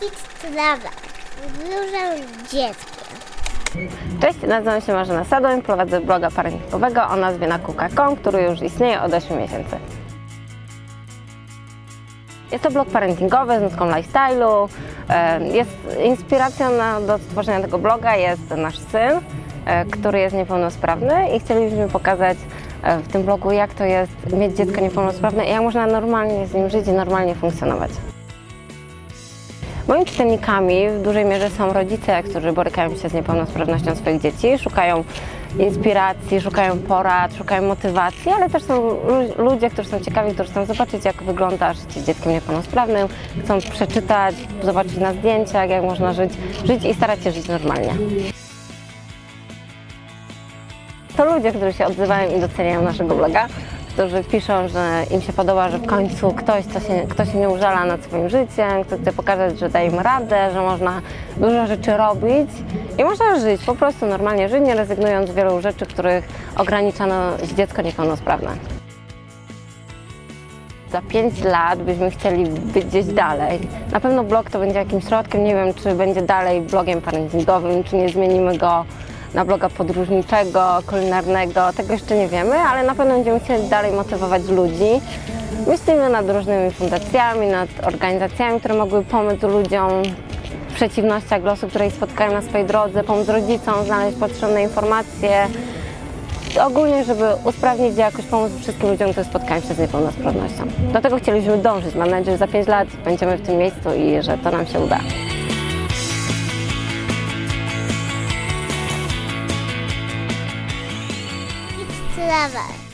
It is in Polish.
Kids Travel z dużym dzieckiem. Cześć, nazywam się Marzena Sadoń, prowadzę bloga parentingowego o nazwie Nakuka.com, który już istnieje od 8 miesięcy. Jest to blog parentingowy z nutką lifestyle'u. E, Jest inspiracją na, do stworzenia tego bloga jest nasz syn, e, który jest niepełnosprawny i chcielibyśmy pokazać e, w tym blogu, jak to jest mieć dziecko niepełnosprawne i jak można normalnie z nim żyć i normalnie funkcjonować. Moimi czytelnikami w dużej mierze są rodzice, którzy borykają się z niepełnosprawnością swoich dzieci, szukają inspiracji, szukają porad, szukają motywacji, ale też są lu- ludzie, którzy są ciekawi, którzy chcą zobaczyć, jak wygląda życie z dzieckiem niepełnosprawnym, chcą przeczytać, zobaczyć na zdjęciach, jak można żyć, żyć i starać się żyć normalnie. To ludzie, którzy się odzywają i doceniają naszego bloga, którzy piszą, że im się podoba, że w końcu ktoś, co się, kto się nie użala nad swoim życiem, kto chce pokazać, że daje im radę, że można dużo rzeczy robić i można żyć, po prostu normalnie żyć, nie rezygnując z wielu rzeczy, których ograniczano dziecko niepełnosprawne. Za 5 lat byśmy chcieli być gdzieś dalej. Na pewno blog to będzie jakimś środkiem, nie wiem czy będzie dalej blogiem parentingowym, czy nie zmienimy go na bloga podróżniczego, kulinarnego, tego jeszcze nie wiemy, ale na pewno będziemy chcieli dalej motywować ludzi. Myślimy nad różnymi fundacjami, nad organizacjami, które mogły pomóc ludziom w przeciwnościach losu, które spotkają na swojej drodze, pomóc rodzicom znaleźć potrzebne informacje, ogólnie, żeby usprawnić jakoś pomóc wszystkim ludziom, którzy spotkają się z niepełnosprawnością. Do tego chcieliśmy dążyć. Mam nadzieję, że za 5 lat będziemy w tym miejscu i że to nam się uda. Forever.